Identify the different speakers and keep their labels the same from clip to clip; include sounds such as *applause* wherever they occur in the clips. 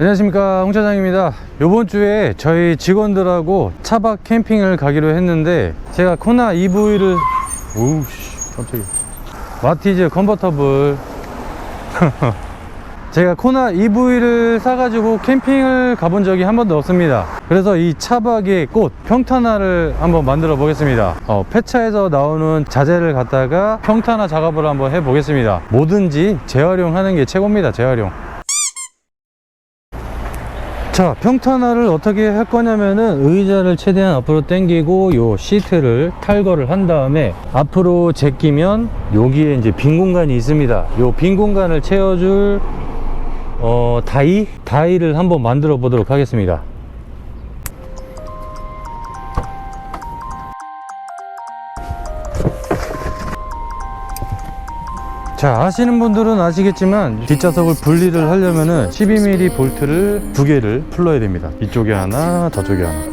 Speaker 1: 안녕하십니까 홍 차장입니다. 이번 주에 저희 직원들하고 차박 캠핑을 가기로 했는데 제가 코나 EV를 오우씨 깜짝이야. 마티즈 컨버터블. *laughs* 제가 코나 EV를 사가지고 캠핑을 가본 적이 한 번도 없습니다. 그래서 이 차박의 꽃 평탄화를 한번 만들어 보겠습니다. 어, 폐차에서 나오는 자재를 갖다가 평탄화 작업을 한번 해 보겠습니다. 뭐든지 재활용하는 게 최고입니다 재활용 자 평탄화를 어떻게 할 거냐면은 의자를 최대한 앞으로 당기고 요 시트를 탈거를 한 다음에 앞으로 제끼면 여기에 이제 빈 공간이 있습니다 요 빈 공간을 채워줄 어, 다이? 다이를 한번 만들어 보도록 하겠습니다 자 아시는 분들은 아시겠지만 뒷좌석을 분리를 하려면은 12mm 볼트를 두 개를 풀러야 됩니다 이쪽에 하나 저쪽에 하나.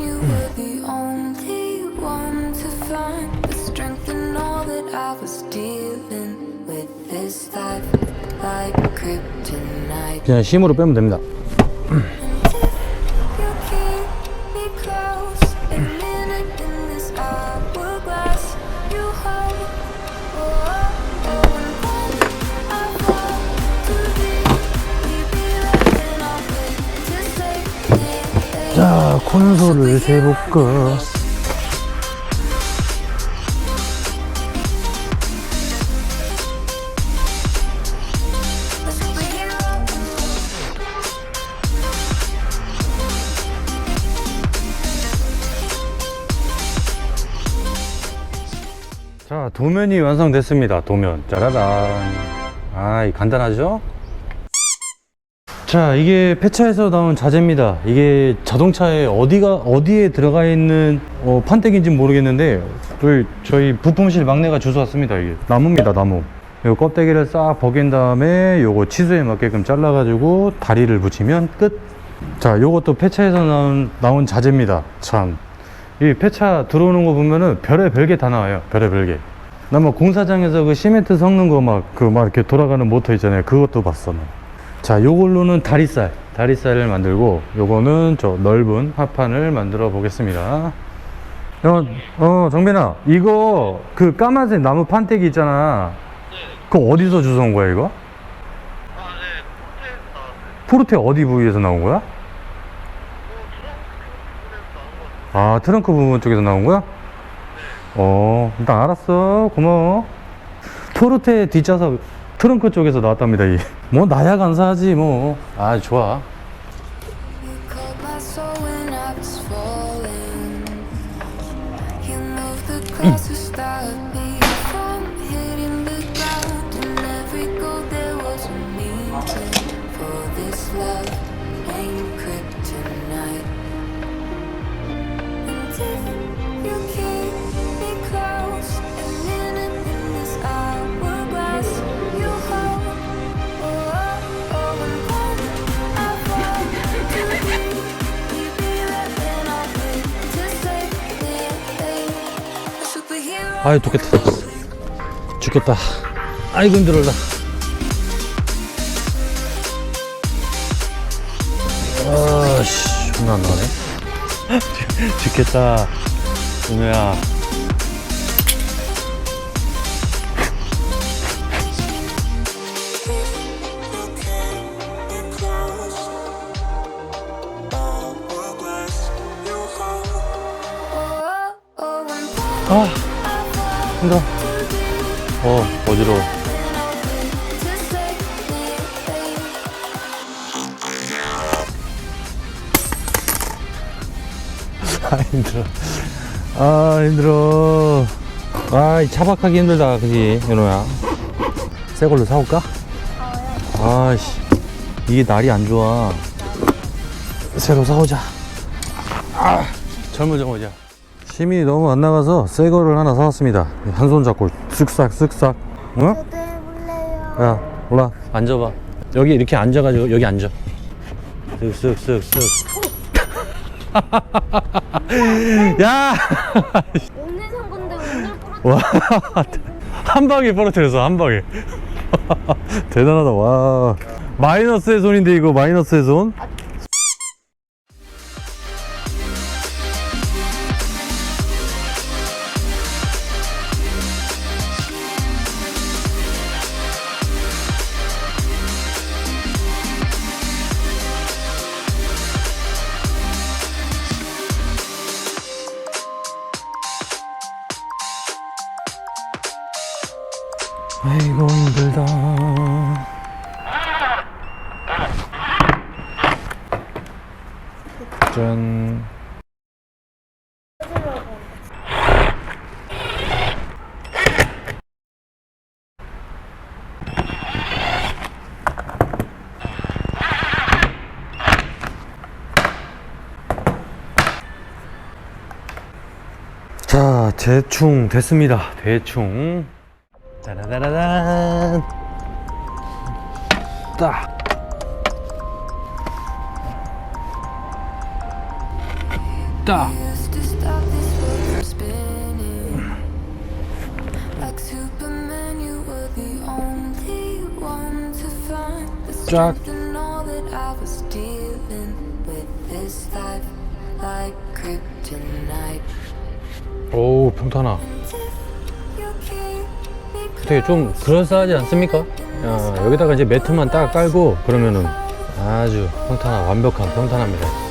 Speaker 1: 그냥 힘으로 빼면 됩니다 콘솔을
Speaker 2: superhero.
Speaker 1: 자 도면이 완성됐습니다. 도면. 짜라란. 아이 간단하죠 자 이게 폐차에서 나온 자재입니다 이게 자동차에 어디가 어디에 들어가 있는 어, 판때기인지 모르겠는데 그 저희 부품실 막내가 주워 왔습니다 이게 나무입니다 나무 요 껍데기를 싹 벗긴 다음에 요거 치수에 맞게끔 잘라 가지고 다리를 붙이면 끝자 요것도 폐차에서 나온 나온 자재입니다 참 이 폐차 들어오는 거 보면은 별의 별게 다 나와요. 별의 별게. 나뭐 공사장에서 그 시멘트 섞는 거 막 그막 이렇게 돌아가는 모터 있잖아요. 그것도 봤어. 나. 자, 요걸로는 다리살, 다리살을 만들고 요거는 저 넓은 합판을 만들어 보겠습니다. 어, 어, 정빈아, 이거 그 까만색 나무 판때기 있잖아. 그거 어디서 주워 온 거야, 이거?
Speaker 3: 아, 네, 포트에서 나왔어요.
Speaker 1: 포르테 어디 부위에서 나온 거야?
Speaker 3: 아,
Speaker 1: 트렁크 부분 쪽에서 나온 거야? 어, 일단 알았어. 고마워. 토르테 뒷좌석 트렁크 쪽에서 나왔답니다. 이. 뭐, 나야 감사하지, 뭐. 아, 좋아.
Speaker 2: You
Speaker 1: 아이, 좋겠다. 죽겠다. 아이고, 힘들어라. 아, 씨, 존나 안 나네. 죽겠다. 우매야. 힘들어. 어, 어지러워. *laughs* 아 힘들어 아 힘들어 아이 차박하기 힘들다 그지 연호야 새 걸로 사올까? 아씨 이게 날이 안 좋아 새로 사오자 아 젊어져 보자 힘이 너무 안 나가서 새 거를 하나 사왔습니다 한 손 잡고 쓱싹 쓱싹 응?
Speaker 4: 저도 해볼래요.
Speaker 1: 야 올라 앉아봐 여기 이렇게 앉아가지고 여기 앉아 쓱쓱쓱쓱 *laughs* 야
Speaker 4: 오늘 산 건데 오늘
Speaker 1: 와, 한 방에 부러뜨렸어, 한 방에. *laughs* 대단하다, 와. 마이너스의 손인데, 이거 마이너스의 손? 아 이고 힘들다. 짠. 자, 대충 됐습니다. 대충. 따라라라란. 딱. 딱.
Speaker 2: Used to stop this world from spinning. Like Superman, you were the only one to find the
Speaker 1: Jack.
Speaker 2: strength in all that I was dealing with this life, like kryptonite.
Speaker 1: 오, 평탄아. 되게 좀 그럴싸하지 않습니까? 야, 여기다가 이제 매트만 딱 깔고 그러면은 아주 평탄한 완벽한 평탄합니다.